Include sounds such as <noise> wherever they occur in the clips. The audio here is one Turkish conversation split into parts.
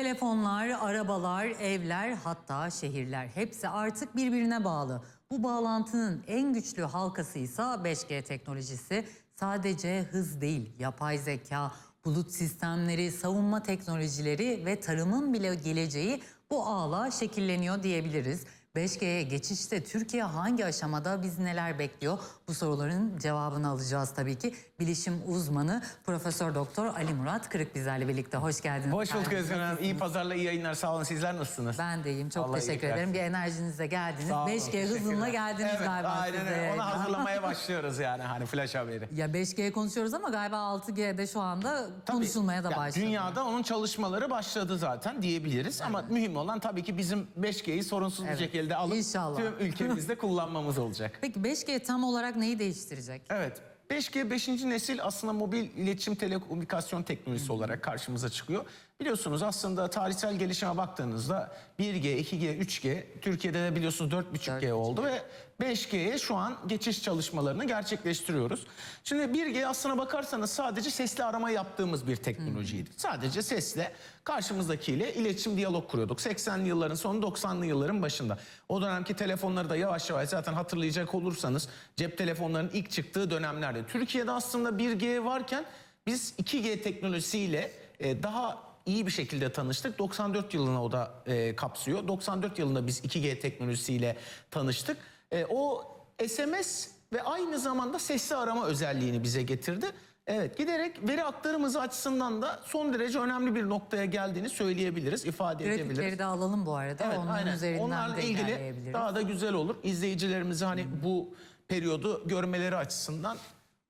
Telefonlar, arabalar, evler hatta şehirler hepsi artık birbirine bağlı. Bu bağlantının en güçlü halkası ise 5G teknolojisi. Sadece hız değil, yapay zeka, bulut sistemleri, savunma teknolojileri ve tarımın bile geleceği bu ağla şekilleniyor diyebiliriz. 5G'ye geçişte Türkiye hangi aşamada biz neler bekliyor? Bu soruların cevabını alacağız tabii ki. Bilişim uzmanı Profesör Doktor Ali Murat Kırık bizlerle birlikte. Hoş geldiniz. Hoş bulduk. Özgür Hanım. İyi pazarla iyi yayınlar. Sağ olun. Sizler nasılsınız? Ben de iyiyim. Çok Allah teşekkür ederim. Bir enerjinizle geldiniz. Sağ olun, 5G teşekkürler. hızınla geldiniz evet, galiba aynen size. öyle. Onu yayına. hazırlamaya başlıyoruz yani hani flash haberi. Ya 5G konuşuyoruz ama galiba 6G'de şu anda Tabii, konuşulmaya da ya başladı. Dünyada onun çalışmaları başladı zaten diyebiliriz. Ama mühim olan tabii ki bizim 5G'yi sorunsuz Evet. bir şekilde alıp İnşallah. tüm ülkemizde <laughs> kullanmamız olacak. Peki 5G tam olarak neyi değiştirecek? Evet. 5G 5. nesil aslında mobil iletişim telekomünikasyon teknolojisi olarak karşımıza çıkıyor. Biliyorsunuz aslında tarihsel gelişime baktığınızda 1G, 2G, 3G, Türkiye'de de biliyorsunuz 4.5G 4.5G. oldu ve 5G'ye şu an geçiş çalışmalarını gerçekleştiriyoruz. Şimdi 1G aslına bakarsanız sadece sesli arama yaptığımız bir teknolojiydi. Sadece sesle karşımızdakiyle iletişim, diyalog kuruyorduk. 80'li yılların sonu 90'lı yılların başında. O dönemki telefonları da yavaş yavaş zaten hatırlayacak olursanız cep telefonlarının ilk çıktığı dönemlerde. Türkiye'de aslında 1G varken biz 2G teknolojisiyle e, daha iyi bir şekilde tanıştık. 94 yılına o da e, kapsıyor. 94 yılında biz 2G teknolojisiyle tanıştık. E, o SMS ve aynı zamanda sesli arama özelliğini bize getirdi. Evet giderek veri aktarımızı açısından da son derece önemli bir noktaya geldiğini söyleyebiliriz, ifade edebiliriz. Grafikleri de alalım bu arada. Evet, Onların aynen. üzerinden Onlarla de ilgili daha da güzel olur. İzleyicilerimizi hani bu periyodu görmeleri açısından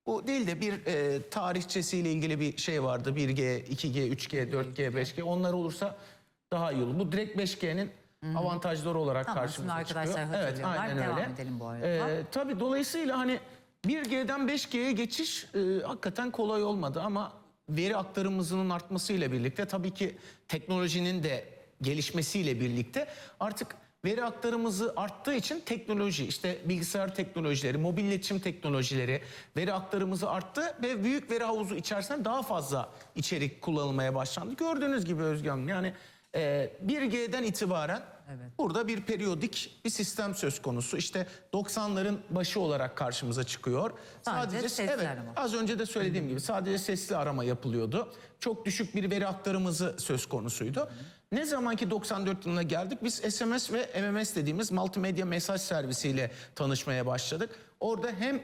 bu değil de bir e, tarihçesiyle ilgili bir şey vardı. 1G, 2G, 3G, 4G, 5G onlar olursa daha iyi olur. Bu direkt 5G'nin avantajları olarak Tamam, karşımıza şimdi arkadaşlar çıkıyor. hatırlıyorlar. Devam edelim bu arada. E, tabii dolayısıyla hani 1G'den 5G'ye geçiş e, hakikaten kolay olmadı ama veri aktarımımızın artmasıyla birlikte tabii ki teknolojinin de gelişmesiyle birlikte artık veri aktarımızı arttığı için teknoloji işte bilgisayar teknolojileri, mobil iletişim teknolojileri veri aktarımızı arttı ve büyük veri havuzu içerisinde daha fazla içerik kullanılmaya başlandı. Gördüğünüz gibi Özgür Hanım yani e, 1G'den itibaren Evet. Burada bir periyodik bir sistem söz konusu. İşte 90'ların başı olarak karşımıza çıkıyor. Sadece sesli evet, arama. Az önce de söylediğim gibi sadece sesli arama yapılıyordu. Çok düşük bir veri aktarımızı söz konusuydu. Ne zaman ki 94 yılına geldik biz SMS ve MMS dediğimiz multimedya mesaj servisiyle tanışmaya başladık. Orada hem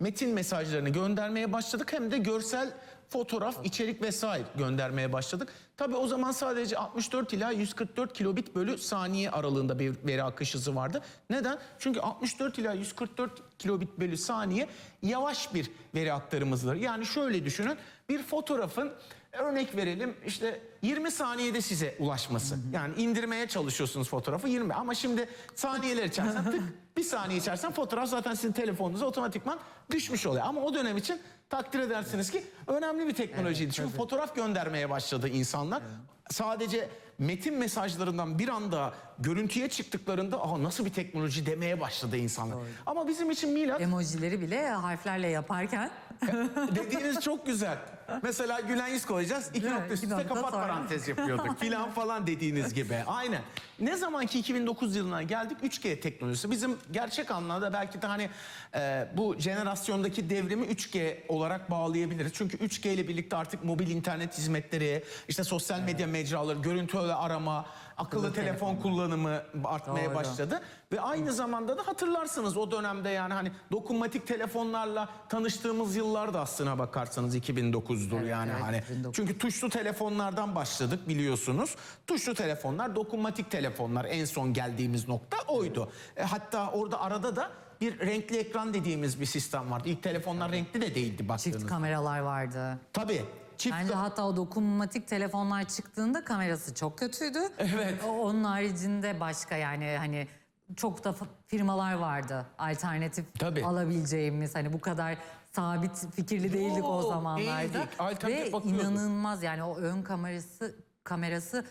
metin mesajlarını göndermeye başladık hem de görsel fotoğraf, içerik vesaire göndermeye başladık. Tabii o zaman sadece 64 ila 144 kilobit bölü saniye aralığında bir veri akış hızı vardı. Neden? Çünkü 64 ila 144 kilobit bölü saniye yavaş bir veri aktarımızdır. Yani şöyle düşünün bir fotoğrafın örnek verelim işte 20 saniyede size ulaşması. Yani indirmeye çalışıyorsunuz fotoğrafı 20 ama şimdi saniyeler içerisinde tık <laughs> bir saniye içerisinde fotoğraf zaten sizin telefonunuza otomatikman düşmüş oluyor. Ama o dönem için takdir edersiniz ki önemli bir teknolojiydi. Çünkü fotoğraf göndermeye başladı insanlar. Sadece metin mesajlarından bir anda görüntüye çıktıklarında Aa, nasıl bir teknoloji demeye başladı insanlar. Ama bizim için milat Emojileri bile harflerle yaparken <laughs> dediğiniz çok güzel. Mesela Gülen yüz koyacağız. iki mi? nokta üst İki üste nokta kapat parantez yapıyorduk filan falan dediğiniz gibi. Aynen. Ne zaman ki 2009 yılına geldik 3G teknolojisi. Bizim gerçek anlamda belki de hani e, bu jenerasyondaki devrimi 3G olarak bağlayabiliriz. Çünkü 3G ile birlikte artık mobil internet hizmetleri, işte sosyal medya mecraları, görüntü arama, akıllı telefon kullanımı artmaya Doğru. başladı. Ve aynı zamanda da hatırlarsınız o dönemde yani hani dokunmatik telefonlarla tanıştığımız yıllar da aslına bakarsanız 2009'dur Evet, yani evet, hani. 2009. Çünkü tuşlu telefonlardan başladık biliyorsunuz. Tuşlu telefonlar, dokunmatik telefonlar en son geldiğimiz nokta oydu. E, hatta orada arada da bir renkli ekran dediğimiz bir sistem vardı. İlk telefonlar renkli de değildi baktığınızda. çift kameralar vardı. Tabii. Çift Bence hatta o dokunmatik telefonlar çıktığında kamerası çok kötüydü. Evet. O- Onun haricinde başka yani hani çok da firmalar vardı alternatif Tabii. alabileceğimiz hani bu kadar sabit fikirli değildik o Yok, zamanlarda değildik. Alternatif ve bakıyorduk. inanılmaz yani o ön kamerası kamerası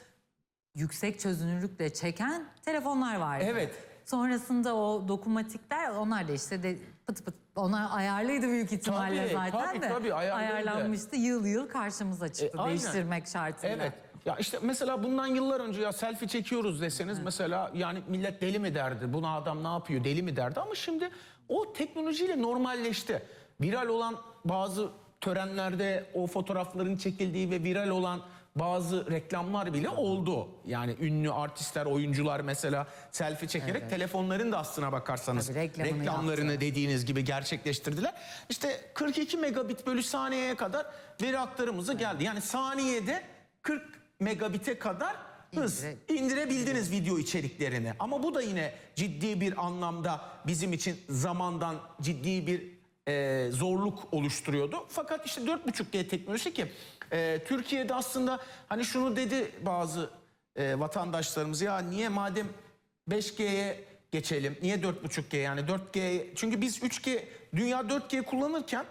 yüksek çözünürlükle çeken telefonlar vardı. Evet. Sonrasında o dokunmatikler onlar da işte de pıt pıt onlar ayarlıydı büyük ihtimalle Tabii, zaten tabii, de tabii, ayarlıydı. ayarlanmıştı yıl yıl karşımıza çıktı E, aynen. değiştirmek şartıyla. Evet. Ya işte mesela bundan yıllar önce ya selfie çekiyoruz deseniz mesela yani millet deli mi derdi? Buna adam ne yapıyor deli mi derdi? Ama şimdi o teknolojiyle normalleşti. Viral olan bazı törenlerde o fotoğrafların çekildiği ve viral olan bazı reklamlar bile oldu. Yani ünlü artistler, oyuncular mesela selfie çekerek telefonların da aslına bakarsanız Tabii, reklamını reklamlarını dediğiniz gibi gerçekleştirdiler. İşte 42 megabit bölü saniyeye kadar veri aktarımızı geldi. Yani saniyede 40 megabite kadar hız İndire- indirebildiniz video içeriklerini. Ama bu da yine ciddi bir anlamda bizim için zamandan ciddi bir e, zorluk oluşturuyordu. Fakat işte 4.5G teknolojisi ki e, Türkiye'de aslında hani şunu dedi bazı e, vatandaşlarımız ya niye madem 5G'ye geçelim niye 4.5G yani 4G çünkü biz 3G dünya 4G kullanırken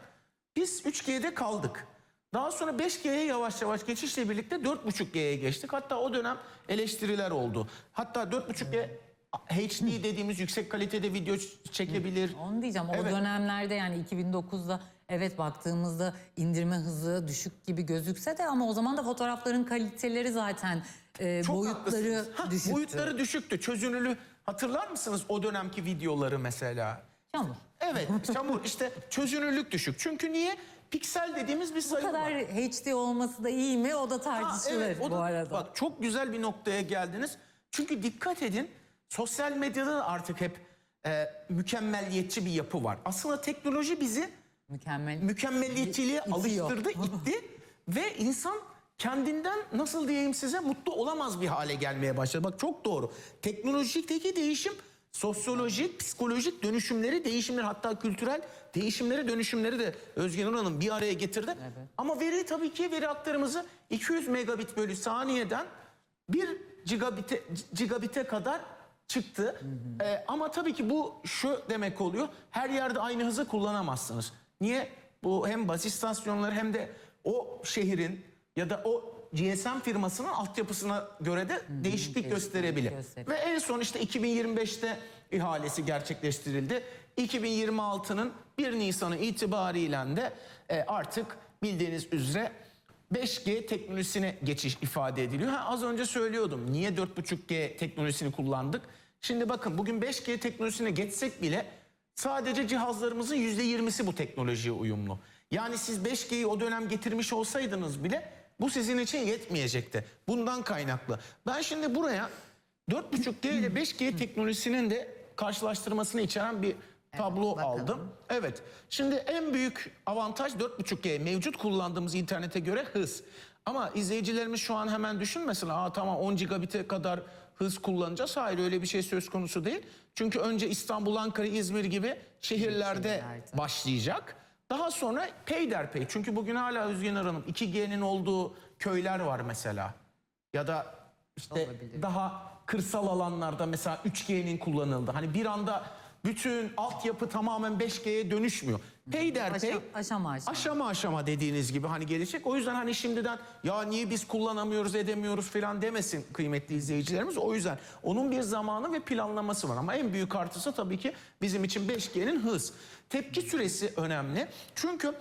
biz 3G'de kaldık. Daha sonra 5G'ye yavaş yavaş geçişle birlikte 4.5G'ye geçtik. Hatta o dönem eleştiriler oldu. Hatta 4.5G HD dediğimiz yüksek kalitede video çekebilir. Onu diyeceğim. O Evet. dönemlerde yani 2009'da evet baktığımızda indirme hızı düşük gibi gözükse de ama o zaman da fotoğrafların kaliteleri zaten e, Çok boyutları haklısınız. Ha, düşüktü. Boyutları düşüktü. Çözünürlüğü hatırlar mısınız o dönemki videoları mesela? Çamur. Evet <laughs> çamur işte çözünürlük düşük. Çünkü niye? Piksel dediğimiz bir Bu sayı kadar var. HD olması da iyi mi? O da Ha, tartışılır evet, o bu da- arada. Bak çok güzel bir noktaya geldiniz. Çünkü dikkat edin sosyal medyada da artık hep e, mükemmelliyetçi bir yapı var. Aslında teknoloji bizi Mükemmel. mükemmelliyetçiliğe İtiyor. alıştırdı, <laughs> itti ve insan kendinden nasıl diyeyim size mutlu olamaz bir hale gelmeye başladı. Bak çok doğru. Teknolojideki değişim sosyolojik, psikolojik dönüşümleri, değişimler hatta kültürel değişimleri, dönüşümleri de Özgen Nur Hanım bir araya getirdi. Ama veri tabii ki veri aktarımızı 200 megabit bölü saniyeden 1 gigabite, gigabite kadar çıktı. Ee, ama tabii ki bu şu demek oluyor. Her yerde aynı hızı kullanamazsınız. Niye? Bu hem baz istasyonları hem de o şehrin ya da o GSM firmasının altyapısına göre de değişiklik gösterebilir. gösterir. Ve en son işte 2025'te ihalesi gerçekleştirildi. 2026'nın 1 Nisan'ı itibariyle de e, artık bildiğiniz üzere 5G teknolojisine geçiş ifade ediliyor. Ha, az önce söylüyordum niye 4.5G teknolojisini kullandık. Şimdi bakın bugün 5G teknolojisine geçsek bile sadece cihazlarımızın %20'si bu teknolojiye uyumlu. Yani siz 5G'yi o dönem getirmiş olsaydınız bile bu sizin için yetmeyecekti. Bundan kaynaklı. Ben şimdi buraya 4.5G ile 5G teknolojisinin de karşılaştırmasını içeren bir tablo bakalım. aldım. Evet. Şimdi en büyük avantaj 4.5G mevcut kullandığımız internete göre hız. Ama izleyicilerimiz şu an hemen düşünmesin. Aa tamam 10 gigabit'e kadar hız kullanacağız. Hayır öyle bir şey söz konusu değil. Çünkü önce İstanbul, Ankara, İzmir gibi şehirlerde şehirlerde. başlayacak. Daha sonra peyderpey. Çünkü bugün hala Özgen Hanım 2G'nin olduğu köyler var mesela. Ya da işte Olabilir. daha kırsal alanlarda mesela 3G'nin kullanıldı. Hani bir anda bütün altyapı tamamen 5G'ye dönüşmüyor. Peyderpey Aşa- aşama aşama. aşama aşama dediğiniz gibi hani gelecek. O yüzden hani şimdiden ya niye biz kullanamıyoruz edemiyoruz falan demesin kıymetli izleyicilerimiz. O yüzden onun bir zamanı ve planlaması var. Ama en büyük artısı tabii ki bizim için 5G'nin hız. Tepki süresi önemli. Çünkü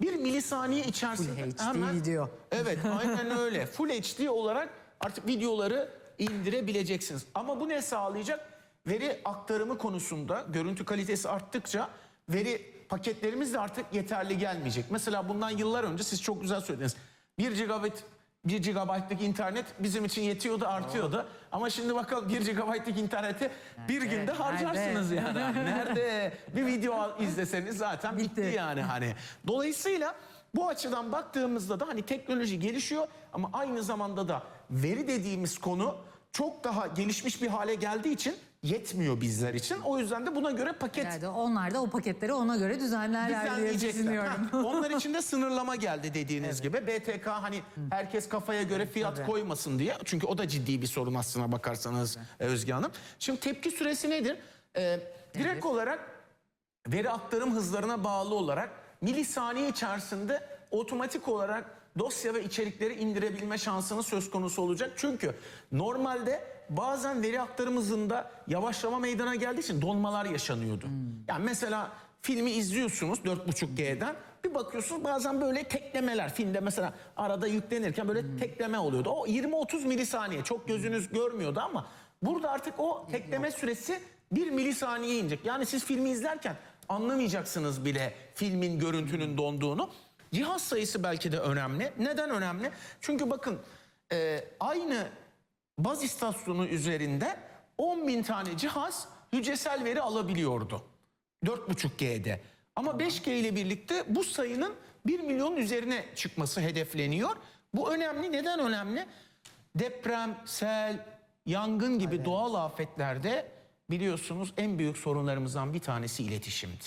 bir milisaniye içerisinde Full HD video. Evet aynen öyle. Full HD olarak artık videoları indirebileceksiniz. Ama bu ne sağlayacak? Veri aktarımı konusunda görüntü kalitesi arttıkça veri paketlerimiz de artık yeterli gelmeyecek. Mesela bundan yıllar önce siz çok güzel söylediniz. 1 gigabit 1 GB'lık internet bizim için yetiyordu, artıyordu. Ama şimdi bakalım 1 GB'lık interneti bir günde harcarsınız yani. <laughs> Nerede? Bir video izleseniz zaten bitti, Bitti. yani hani. Dolayısıyla bu açıdan baktığımızda da hani teknoloji gelişiyor ama aynı zamanda da veri dediğimiz konu çok daha gelişmiş bir hale geldiği için yetmiyor bizler için. O yüzden de buna göre paket Yani onlar da o paketleri ona göre düzenlerler diye düşünüyorum. Ha, onlar için de <laughs> sınırlama geldi dediğiniz gibi. BTK hani herkes kafaya göre fiyat tabii. koymasın diye. Çünkü o da ciddi bir sorun aslına bakarsanız e, Özge Hanım. Şimdi tepki süresi nedir? Ee, direkt olarak veri aktarım hızlarına bağlı olarak milisaniye içerisinde otomatik olarak dosya ve içerikleri indirebilme şansınız söz konusu olacak. Çünkü normalde bazen veri aktarım hızında yavaşlama meydana geldiği için donmalar yaşanıyordu. Yani mesela filmi izliyorsunuz 4.5G'den bir bakıyorsunuz bazen böyle teklemeler filmde mesela arada yüklenirken böyle tekleme oluyordu. O 20-30 milisaniye çok gözünüz görmüyordu ama burada artık o tekleme süresi 1 milisaniye inecek. Yani siz filmi izlerken anlamayacaksınız bile filmin görüntünün donduğunu. Cihaz sayısı belki de önemli. Neden önemli? Çünkü bakın e, aynı baz istasyonu üzerinde 10 bin tane cihaz hücresel veri alabiliyordu. 4.5G'de. Ama 5G ile birlikte bu sayının 1 milyonun üzerine çıkması hedefleniyor. Bu önemli. Neden önemli? Deprem, sel, yangın gibi doğal afetlerde biliyorsunuz en büyük sorunlarımızdan bir tanesi iletişimdi.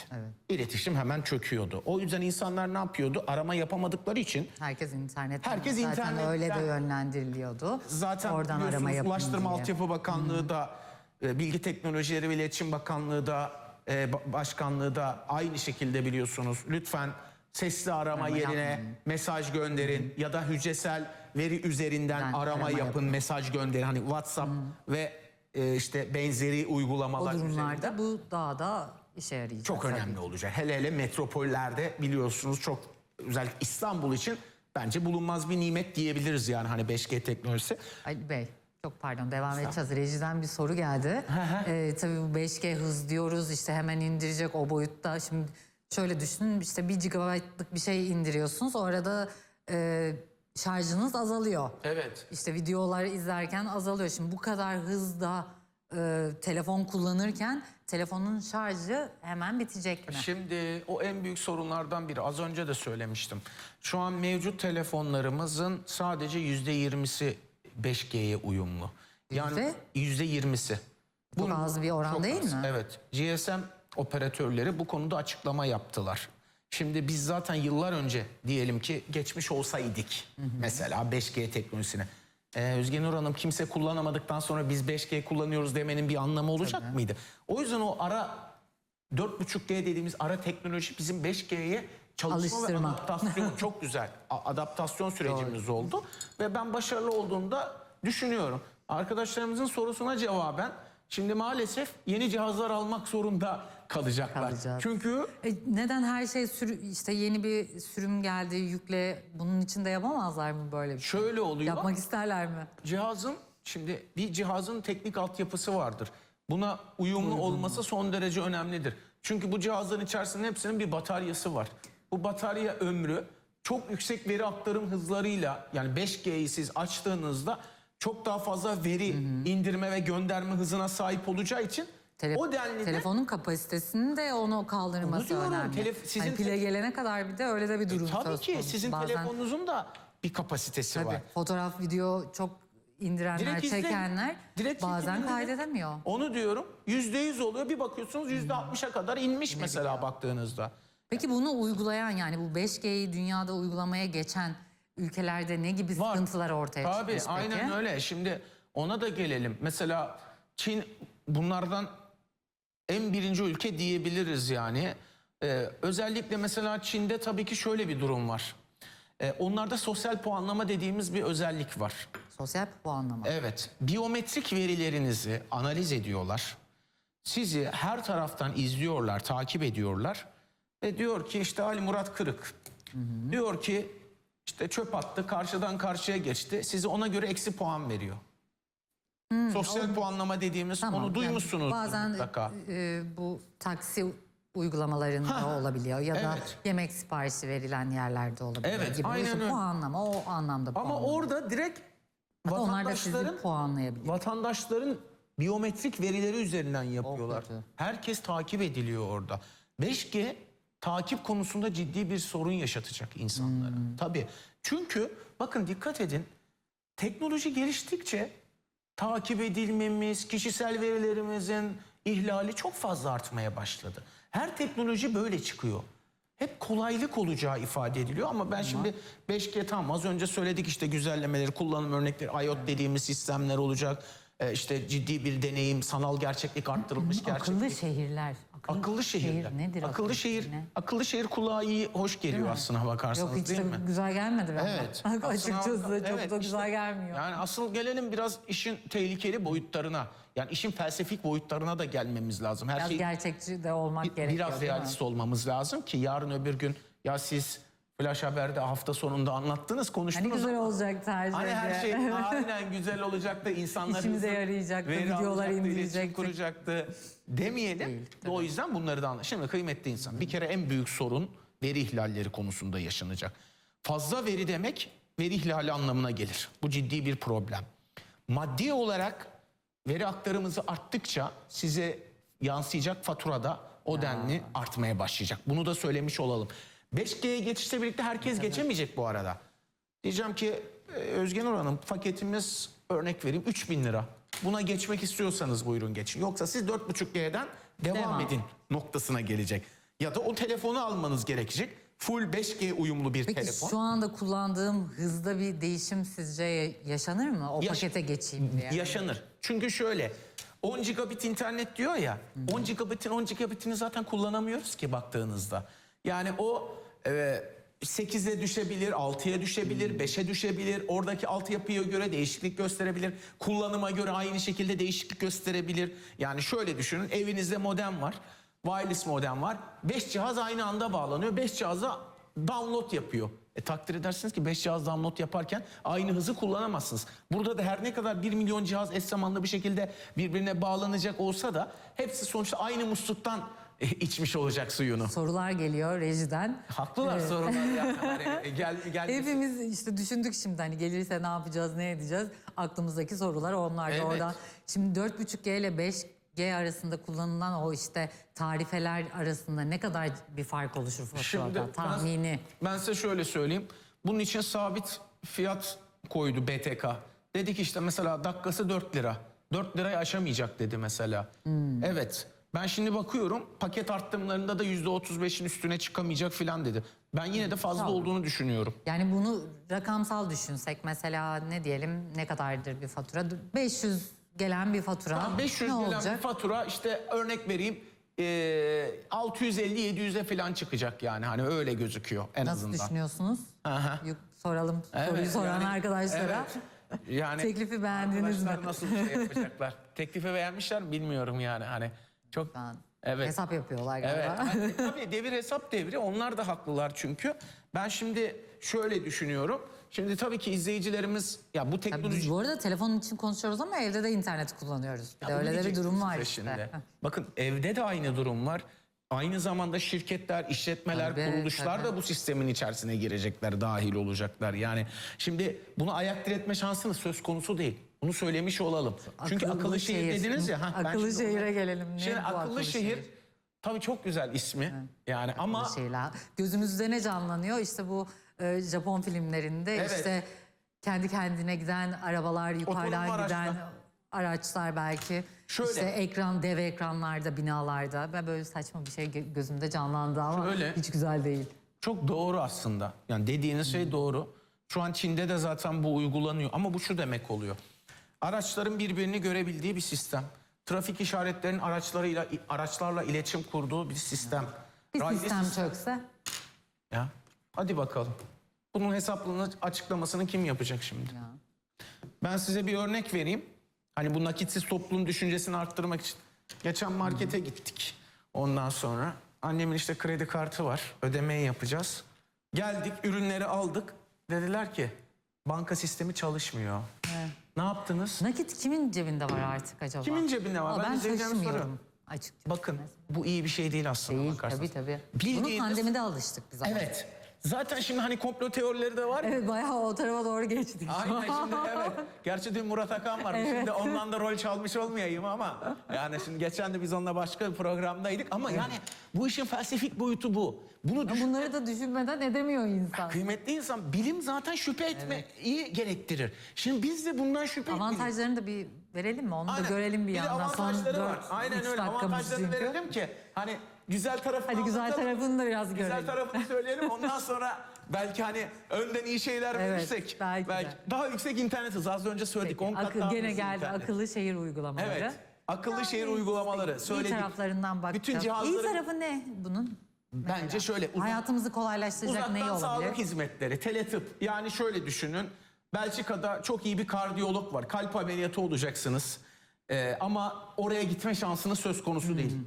İletişim hemen çöküyordu. O yüzden insanlar ne yapıyordu? Arama yapamadıkları için Herkes internet. Herkes Zaten internetten- öyle de yönlendiriliyordu. Zaten Oradan arama yapın Ulaştırma diye. Altyapı Bakanlığı da e, Bilgi Teknolojileri ve İletişim Bakanlığı da e, ba- Başkanlığı da aynı şekilde biliyorsunuz. Lütfen sesli arama Arama yerine yapmayın. mesaj gönderin ya da hücresel veri üzerinden Ben arama, arama yapın, yapın. mesaj gönderin. Hani WhatsApp ve e, işte benzeri O uygulamalar durumlarda üzerinden bu daha da işe yarayacak. çok tabii. önemli olacak. Hele hele metropollerde biliyorsunuz çok özellikle İstanbul için bence bulunmaz bir nimet diyebiliriz yani hani 5G teknolojisi. Ali Bey çok pardon devam edeceğiz. Rejiden bir soru geldi. ee, tabii bu 5G hız diyoruz işte hemen indirecek o boyutta. Şimdi şöyle düşünün işte 1 GB'lık bir şey indiriyorsunuz. Orada e, şarjınız azalıyor. Evet. İşte videolar izlerken azalıyor. Şimdi bu kadar hızda e, telefon kullanırken telefonun şarjı hemen bitecek mi? Şimdi o en büyük sorunlardan biri. Az önce de söylemiştim. Şu an mevcut telefonlarımızın sadece yüzde yirmisi 5G'ye uyumlu. Yani Yüzde? yirmisi. Çok az bir oran değil az, mi? Evet. GSM operatörleri bu konuda açıklama yaptılar. Şimdi biz zaten yıllar önce diyelim ki geçmiş olsaydık mesela 5G teknolojisine. Ee, Özge Nur Hanım kimse kullanamadıktan sonra biz 5G kullanıyoruz demenin bir anlamı olacak mıydı? O yüzden o ara 4.5G dediğimiz ara teknoloji bizim 5G'ye çalışma ve Alıştırma. adaptasyon <laughs> çok güzel. Adaptasyon sürecimiz oldu ve ben başarılı olduğunda düşünüyorum. Arkadaşlarımızın sorusuna cevaben şimdi maalesef yeni cihazlar almak zorunda kalacaklar. Kalacağız. Çünkü E, neden her şey sürü, işte yeni bir sürüm geldi yükle bunun içinde yapamazlar mı böyle bir şey? şöyle oluyor. Yapmak isterler mi? Cihazın şimdi bir cihazın teknik altyapısı vardır. Buna uyumlu olması son derece önemlidir. Çünkü bu cihazların içerisinde hepsinin bir bataryası var. Bu batarya ömrü çok yüksek veri aktarım hızlarıyla yani 5G'yi siz açtığınızda çok daha fazla veri indirme ve gönderme hızına sahip olacağı için Tele- o denli de Telefonun kapasitesini de onu kaldırması Onu diyorum, önemli. telef- sizin Hani pile gelene kadar bir de öyle de bir durum tabii söz ki konusu. sizin Bazen, telefonunuzun da bir kapasitesi tabii, var. fotoğraf, video çok indirenler, Direkt izleyin. çekenler Direkt bazen kaydedemiyor. Onu diyorum. Yüzde yüz oluyor. Bir bakıyorsunuz yüzde altmışa kadar inmiş mesela baktığınızda. Peki bunu uygulayan yani bu 5G'yi dünyada uygulamaya geçen ülkelerde ne gibi Var. sıkıntılar ortaya Tabii çıkmış peki? aynen öyle. Şimdi ona da gelelim. Mesela Çin bunlardan en birinci ülke diyebiliriz yani. Ee, özellikle mesela Çin'de tabii ki şöyle bir durum var. Ee, onlarda sosyal puanlama dediğimiz bir özellik var. Sosyal puanlama. Evet, biyometrik verilerinizi analiz ediyorlar. Sizi her taraftan izliyorlar, takip ediyorlar. Ve diyor ki işte Ali Murat Kırık. Diyor ki işte çöp attı, karşıdan karşıya geçti. Size ona göre eksi puan veriyor. Sosyal puanlama dediğimiz Tamam, onu yani duymuşsunuz bazen mutlaka. e, bu taksi uygulamalarında Ha, olabiliyor ya da evet. yemek siparişi verilen yerlerde olabiliyor Evet, gibi. aynen öyle. Puanlama o anlamda Ama puanlama. orada direkt Hatta vatandaşların puanlayabiliyor. vatandaşların biyometrik verileri üzerinden yapıyorlar. kötü. Herkes takip ediliyor orada. 5G takip konusunda ciddi bir sorun yaşatacak insanlara. Tabii. Çünkü bakın dikkat edin. Teknoloji geliştikçe takip edilmemiz, kişisel verilerimizin ihlali çok fazla artmaya başladı. Her teknoloji böyle çıkıyor. Hep kolaylık olacağı ifade ediliyor ama ben şimdi 5G tam az önce söyledik işte güzellemeleri, kullanım örnekleri, IoT dediğimiz sistemler olacak. Ee, işte ciddi bir deneyim, sanal gerçeklik arttırılmış gerçeklik. Akıllı şehirler. Akıllı şehirler. Şehir nedir? akıllı şehir, Ne? akıllı şehir kulağa iyi, hoş geliyor aslına bakarsanız Yok hiç değil de mi? güzel gelmedi bana. Evet. <laughs> Açıkçası Aslında- çok evet, da işte- güzel gelmiyor. Yani asıl gelelim biraz işin tehlikeli boyutlarına. Yani işin felsefik boyutlarına da gelmemiz lazım. Her Biraz şey gerçekçi de olmak gerekiyor biraz realist olmamız lazım ki yarın öbür gün Ya siz Flash Haber'de hafta sonunda anlattınız, konuştunuz. Hani güzel ama olacak tercih Hani her şey <laughs> aynen güzel olacaktı. İnsanlar İşimize yarayacaktı, veri videolar indirecektik. kuracaktı demeyelim. o yüzden bunları da anla. Şimdi kıymetli insan bir kere en büyük sorun veri ihlalleri konusunda yaşanacak. Fazla veri demek veri ihlali anlamına gelir. Bu ciddi bir problem. Maddi olarak veri aktarımızı arttıkça size yansıyacak faturada o denli artmaya başlayacak. Bunu da söylemiş olalım. 5G'ye geçişle birlikte herkes geçemeyecek bu arada. Diyeceğim ki e, Özgen Hanım paketimiz örnek vereyim 3000 lira. Buna geçmek istiyorsanız buyurun geçin. Yoksa siz 4.5G'den devam, Devam. edin noktasına gelecek. Ya da o telefonu almanız gerekecek. Full 5G uyumlu bir Peki telefon. şu anda kullandığım hızda bir değişim sizce yaşanır mı? O Yaş- pakete geçeyim diye. Yaşanır. Çünkü şöyle 10 gigabit internet diyor ya 10 gigabitin 10 gigabitini zaten kullanamıyoruz ki baktığınızda. Yani o e, 8'e düşebilir, 6'ya düşebilir, 5'e düşebilir. Oradaki altyapıya göre değişiklik gösterebilir. Kullanıma göre aynı şekilde değişiklik gösterebilir. Yani şöyle düşünün evinizde modem var. Wireless modem var. 5 cihaz aynı anda bağlanıyor. 5 cihaza download yapıyor. E takdir edersiniz ki 5 cihaz download yaparken aynı hızı kullanamazsınız. Burada da her ne kadar 1 milyon cihaz eş zamanlı bir şekilde birbirine bağlanacak olsa da hepsi sonuçta aynı musluktan içmiş olacak suyunu. Sorular geliyor rejiden. Haklılar sorunlar yani. <laughs> Hani gel, gel, Hepimiz işte düşündük şimdi hani gelirse ne yapacağız, ne edeceğiz? Aklımızdaki sorular onlar da Evet. oradan. Şimdi 4.5G ile 5G arasında kullanılan o işte tarifeler arasında ne kadar bir fark oluşur faturada? Tahmini. Ben, size şöyle söyleyeyim. Bunun için sabit fiyat koydu BTK. Dedi ki işte mesela dakikası 4 lira. 4 lirayı aşamayacak dedi mesela. Evet. Ben şimdi bakıyorum paket arttırımlarında da %35'in üstüne çıkamayacak filan dedi. Ben yine de fazla Tamam. olduğunu düşünüyorum. Yani bunu rakamsal düşünsek mesela ne diyelim ne kadardır bir fatura? 500 gelen bir fatura Tamam, 500 ne gelen olacak? bir fatura işte örnek vereyim eee 650-700'e falan çıkacak yani hani öyle gözüküyor en Nasıl azından. düşünüyorsunuz? Aha. Yuk- Soralım Evet, soruyu soran yani- arkadaşlara. evet. Yani Teklifi beğendiniz mi? arkadaşlar nasıl şey yapacaklar? <laughs> Teklifi beğenmişler mi bilmiyorum yani hani çok Ben- Evet. Hesap yapıyorlar Evet. galiba. Yani <laughs> tabii devir hesap devri onlar da haklılar çünkü. Ben şimdi şöyle düşünüyorum. Şimdi tabii ki izleyicilerimiz ya bu Ya teknoloji Biz bu arada telefon için konuşuyoruz ama evde de internet kullanıyoruz. Bir de Ya öyle de bir durum var işte. şimdi. Bakın evde de aynı durum var. Aynı zamanda şirketler, işletmeler, Tabii, kuruluşlar tabii. da bu sistemin içerisine girecekler, dahil olacaklar. Yani şimdi bunu ayak diretme şansınız söz konusu değil. Bunu söylemiş olalım. Çünkü akıllı şehir, dediniz ya. ben akıllı şehire ona- gelelim. Ne Şimdi bu akıllı, şehir, tabii çok güzel ismi. Yani ama Akıllı şeyler. Gözümüzde ne canlanıyor? İşte bu e, Japon filmlerinde Evet. işte kendi kendine giden arabalar, yukarıdan giden araçlar. belki. Şöyle. İşte ekran, dev ekranlarda, binalarda. Ben böyle saçma bir şey gö- gözümde canlandı ama Şöyle. hiç güzel değil. Çok doğru aslında. Yani dediğiniz şey doğru. Şu an Çin'de de zaten bu uygulanıyor. Ama bu şu demek oluyor. Araçların birbirini görebildiği bir sistem. Trafik işaretlerinin araçlarıyla araçlarla iletişim kurduğu bir sistem. Bir Raylı sistem sistem- çökse Ya. Hadi bakalım. Bunun hesaplığını açıklamasını kim yapacak şimdi? ya. Ben size bir örnek vereyim. Hani bu nakitsiz toplum düşüncesini arttırmak için. Geçen markete gittik. Ondan sonra annemin işte kredi kartı var. Ödemeyi yapacağız. Geldik, ürünleri aldık. Dediler ki banka sistemi çalışmıyor. Ne yaptınız? Nakit kimin cebinde var artık acaba? Kimin cebinde var? Ama Ben ben izleyeceğimi soruyorum. açıkçası. Bakın bu iyi bir şey değil aslında Değil bakarsanız. tabii tabii. Bildiğiniz- Bunu pandemide alıştık biz. Evet. Zaten şimdi hani komplo teorileri de var ya. Evet bayağı o tarafa doğru geçtik. Aynen şimdi <laughs> evet. Gerçi dün Murat Akan varmış. Şimdi ondan da rol çalmış olmayayım ama. Yani şimdi geçen de biz onunla başka bir programdaydık. Ama yani bu işin felsefik boyutu bu. Bunu düşün. Bunları da düşünmeden edemiyor insan. Kıymetli insan bilim zaten şüphe etmeyi gerektirir. Şimdi biz de bundan şüphe etmeyiz. Avantajlarını da bir verelim mi? Onu da Aynen. görelim bir, bir de yandan. Son avantajları var. 4 Aynen öyle. dakikamız Avantajlarını çünkü. verelim ki hani güzel tarafını Hadi güzel anlatalım. tarafını da biraz Güzel görelim. tarafını söyleyelim. Ondan sonra <laughs> belki hani önden iyi şeyler Evet, verirsek. belki de. daha yüksek internet hızı. Az önce söyledik. 10 kat Akıl, daha gene geldi internet. akıllı şehir uygulamaları. Evet. Akıllı şehir Yani uygulamaları işte söyledik. İyi taraflarından bakacağız. Bütün cihazları İyi tarafı ne bunun? bence şöyle uzak, Hayatımızı kolaylaştıracak neyi uzaktan olabilir? sağlık hizmetleri, teletıp. Yani şöyle düşünün. Belçika'da çok iyi bir kardiyolog var. Kalp ameliyatı olacaksınız. Ee, ama oraya gitme şansınız söz konusu değil.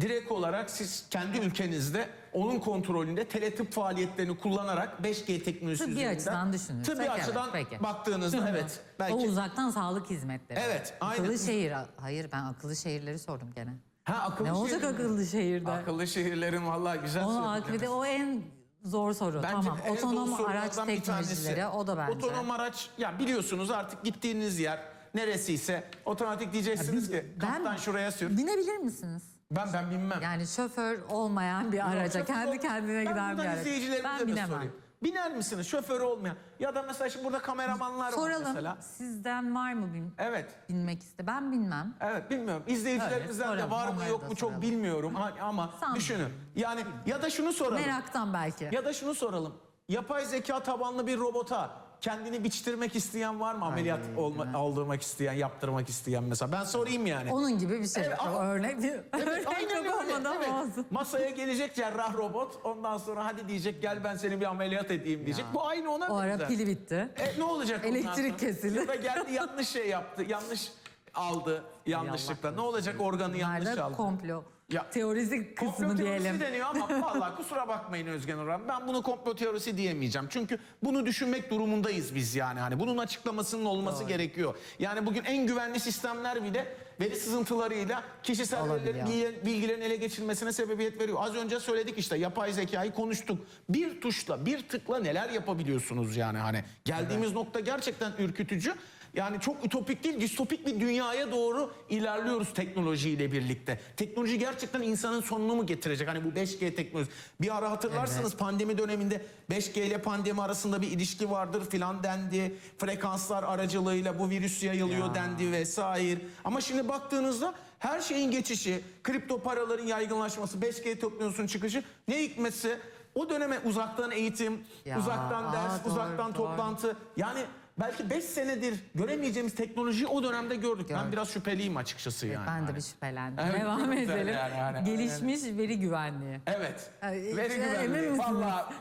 Direkt olarak siz kendi ülkenizde onun kontrolünde teletıp faaliyetlerini kullanarak 5G teknolojisi Tıbbi üzerinden açıdan düşünürsek tıbbi evet, açıdan peki. baktığınızda evet O belki uzaktan sağlık hizmetleri. Evet, aynen. Akıllı şehir. Hayır ben akıllı şehirleri sordum gene. ha akıllı Ne olacak şehir- akıllı şehirde? Akıllı şehirlerin vallahi güzel Onu akıbeti o en zor soru. Bence tamam. Otonom araç bir teknolojileri o da bence. Otonom araç ya biliyorsunuz artık gittiğiniz yer neresiyse otomatik diyeceksiniz ki Ben- kaptan şuraya sür. Binebilir misiniz? Ben ben binmem. Yani şoför olmayan bir araca, Şoför kendi ol- kendine ben giden bir buradan araç. izleyicilerimize Ben de binemem. sorayım. Biner misiniz şoförü olmayan? Ya da mesela şimdi burada kameramanlar var Soralım mesela. sizden var mı bin, Evet. binmek iste? Ben bilmem. Evet bilmiyorum. İzleyicilerimizden Öyle, de var mı yok da mu çok soralım. bilmiyorum ama Sanmıyorum. düşünün. Yani ya da şunu soralım. Meraktan belki. Ya da şunu soralım. Yapay zeka tabanlı bir robota kendini biçtirmek isteyen var mı? Ameliyat olma, aldırmak isteyen, yaptırmak isteyen mesela. Ben sorayım yani. Onun gibi bir şey. Evet, ama- örnek bir Evet, <laughs> örnek aynen çok öyle, olmadı evet. olsun. Masaya gelecek cerrah robot. Ondan sonra hadi diyecek gel ben seni bir ameliyat edeyim diyecek. Bu aynı ona O ara benzer. pili bitti. E, ne olacak bundan Elektrik sonra? kesildi. Ya da geldi yanlış şey yaptı. Yanlış aldı yanlışlıkla. Ne olacak organı yanlış Nerede aldı. komplo Ya- teorisi kısmı Komplo teorisi diyelim. deniyor ama <laughs> vallahi kusura bakmayın Özgen Orhan. Ben bunu komplo teorisi diyemeyeceğim. Çünkü bunu düşünmek durumundayız biz yani. Hani bunun açıklamasının olması gerekiyor. Yani bugün en güvenli sistemler bile veri sızıntılarıyla kişisel verilerin, bilgi- bilgilerin ele geçirilmesine sebebiyet veriyor. Az önce söyledik işte yapay zekayı konuştuk. Bir tuşla, bir tıkla neler yapabiliyorsunuz yani hani. Geldiğimiz nokta gerçekten ürkütücü. Yani çok ütopik değil, distopik bir dünyaya doğru ilerliyoruz teknolojiyle birlikte. Teknoloji gerçekten insanın sonunu mu getirecek? Hani bu 5G teknolojisi. Bir ara hatırlarsınız pandemi döneminde 5G ile pandemi arasında bir ilişki vardır filan dendi. Frekanslar aracılığıyla bu virüs yayılıyor Ya. dendi vesaire. Ama şimdi baktığınızda her şeyin geçişi, kripto paraların yaygınlaşması, 5G teknolojisinin çıkışı ne hikmetse o döneme uzaktan eğitim, Ya, uzaktan aa, ders, doğru, uzaktan doğru. toplantı. Yani belki 5 senedir göremeyeceğimiz teknolojiyi o dönemde gördük. Ben biraz şüpheliyim açıkçası yani. Ben de Hani. bir şüphelendim. Evet, Devam çok güzel edelim. yani, yani, Gelişmiş veri güvenliği. Evet. Ay, Veri e, güvenliği. misiniz? Vallahi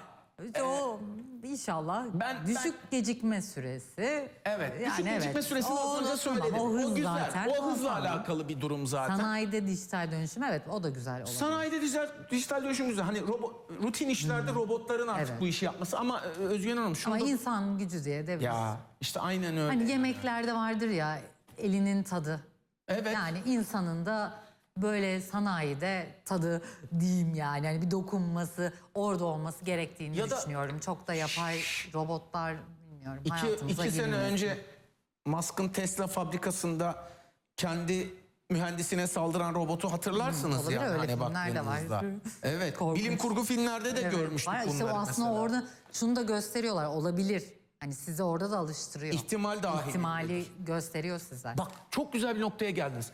O inşallah Ben- düşük gecikme süresi. Evet. Yani Düşük gecikme evet. süresini O- az önce o tamam, söyledim. O hız güzel. zaten. o hızla tamam. alakalı bir durum zaten. Sanayide dijital dönüşüm evet o da güzel olabilir. Sanayide dijital, dijital dönüşüm güzel. Hani robo, rutin işlerde robotların artık Hmm. Evet. bu işi yapması. Ama e, Özgen Hanım şunu Ama da- insan gücü diye de Ya işte aynen öyle. Hani yemeklerde vardır ya elinin tadı. evet. Yani insanın da böyle sanayide tadı diyeyim yani. Hani bir dokunması orada olması gerektiğini Ya da- düşünüyorum. Çok da yapay robotlar bilmiyorum İki, hayatımıza iki sene önce Musk'ın Tesla fabrikasında kendi mühendisine saldıran robotu hatırlarsınız olabilir, yani öyle hani de var. baktığınızda. Evet. Korkunç. Bilim kurgu filmlerde de Evet, görmüştük var. İşte bunları aslında mesela. orada şunu da gösteriyorlar olabilir. Hani sizi orada da alıştırıyor. İhtimal dahil. İhtimali gösteriyor size. Bak çok güzel bir noktaya geldiniz.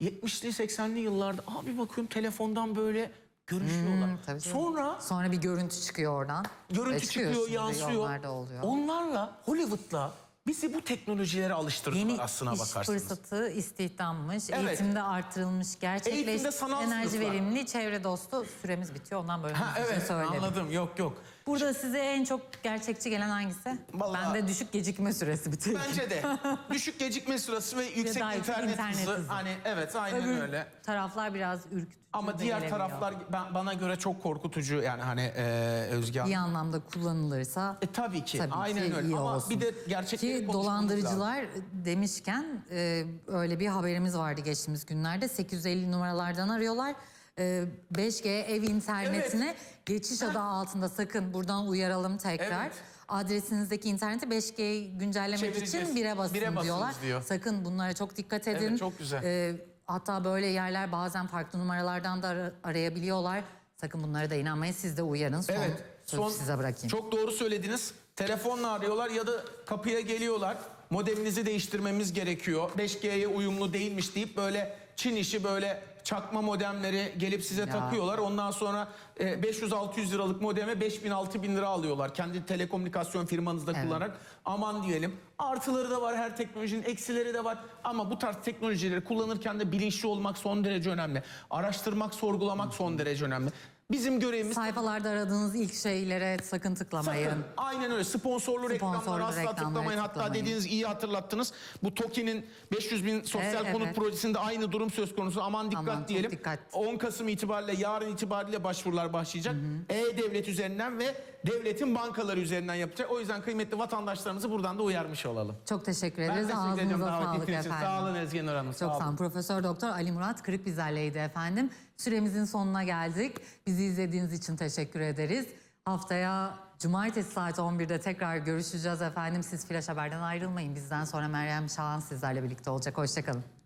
70'li 80'li yıllarda abi bakıyorum telefondan böyle görüşüyorlar. Hmm, tabii. Sonra Sonra bir görüntü çıkıyor oradan. görüntü çıkıyor şimdi, yansıyor. Oluyor. Onlarla Hollywood'la bizi bu teknolojilere alıştırdılar Yeni aslına iş bakarsanız. fırsatı istihdammış, Evet. eğitimde artırılmış, gerçekleşmiş, Eğitimde sanal enerji sınıflar. verimli, çevre dostu süremiz bitiyor. Ondan böyle Ha hızlıca evet söyledim. anladım yok yok. Burada size en çok gerçekçi gelen hangisi? Vallahi- Bende düşük gecikme süresi bitiyor. Bence de düşük gecikme süresi <laughs> ve yüksek daha yüksek internet, internet hızı. hızı. Hani evet aynen Öbür öyle. taraflar biraz ürkütücü Ama diğer gelebiliyor. taraflar ben, bana göre çok korkutucu yani hani e, Özge Hanım. iyi anlamda kullanılırsa E, tabii ki tabii aynen ki öyle iyi ama olsun. bir de gerçekleri Ki konuşmamız lazım. dolandırıcılar demişken e, öyle bir haberimiz vardı geçtiğimiz günlerde. 850 numaralardan arıyorlar. E, 5G ev internetine geçiş adı altında sakın buradan uyaralım tekrar. Evet. Adresinizdeki interneti 5G güncellemek Çevireceğiz. için bire basın Bire basınız diyorlar. diyor. Sakın bunlara çok dikkat edin. Çok güzel. E, hatta böyle yerler bazen farklı numaralardan da ara- arayabiliyorlar. Sakın bunlara da inanmayın. Siz de uyarın. Son Evet. sözü size bırakayım. Çok doğru söylediniz. Telefonla arıyorlar ya da kapıya geliyorlar. Modeminizi değiştirmemiz gerekiyor. 5G'ye uyumlu değilmiş deyip böyle Çin işi böyle çakma modemleri gelip size takıyorlar. Ondan sonra e, 500-600 liralık modeme 5000-6000 lira alıyorlar. Kendi telekomünikasyon firmanızda kullanarak. Aman diyelim. Artıları da var her teknolojinin, eksileri de var. Ama bu tarz teknolojileri kullanırken de bilinçli olmak son derece önemli. Araştırmak, sorgulamak son derece önemli. Bizim görevimiz Sayfalarda aradığınız ilk şeylere sakın tıklamayın. Sakın. Aynen öyle. Sponsorlu, reklamlara Sponsorlu asla reklamlara tıklamayın. Hatta tıklamayın. dediğiniz iyi hatırlattınız. Bu TOKİ'nin 500 bin sosyal Evet, konut evet. projesinde aynı durum söz konusu. Aman dikkat Aman, diyelim. dikkat. 10 Kasım itibariyle yarın itibariyle başvurular başlayacak. E-Devlet üzerinden ve devletin bankaları üzerinden yapacak. O yüzden kıymetli vatandaşlarımızı buradan da uyarmış olalım. Çok teşekkür Ben ederiz. teşekkür ediyorum davet ettiğiniz için. Sağ olun Ezgi Nur Hanım. Çok sağ olun. Profesör Doktor Ali Murat Kırık bizlerleydi efendim. Süremizin sonuna geldik. Bizi izlediğiniz için teşekkür ederiz. Haftaya cumartesi saat 11'de tekrar görüşeceğiz efendim. Siz Flash Haber'den ayrılmayın. Bizden sonra Meryem Şahan sizlerle birlikte olacak. Hoşçakalın.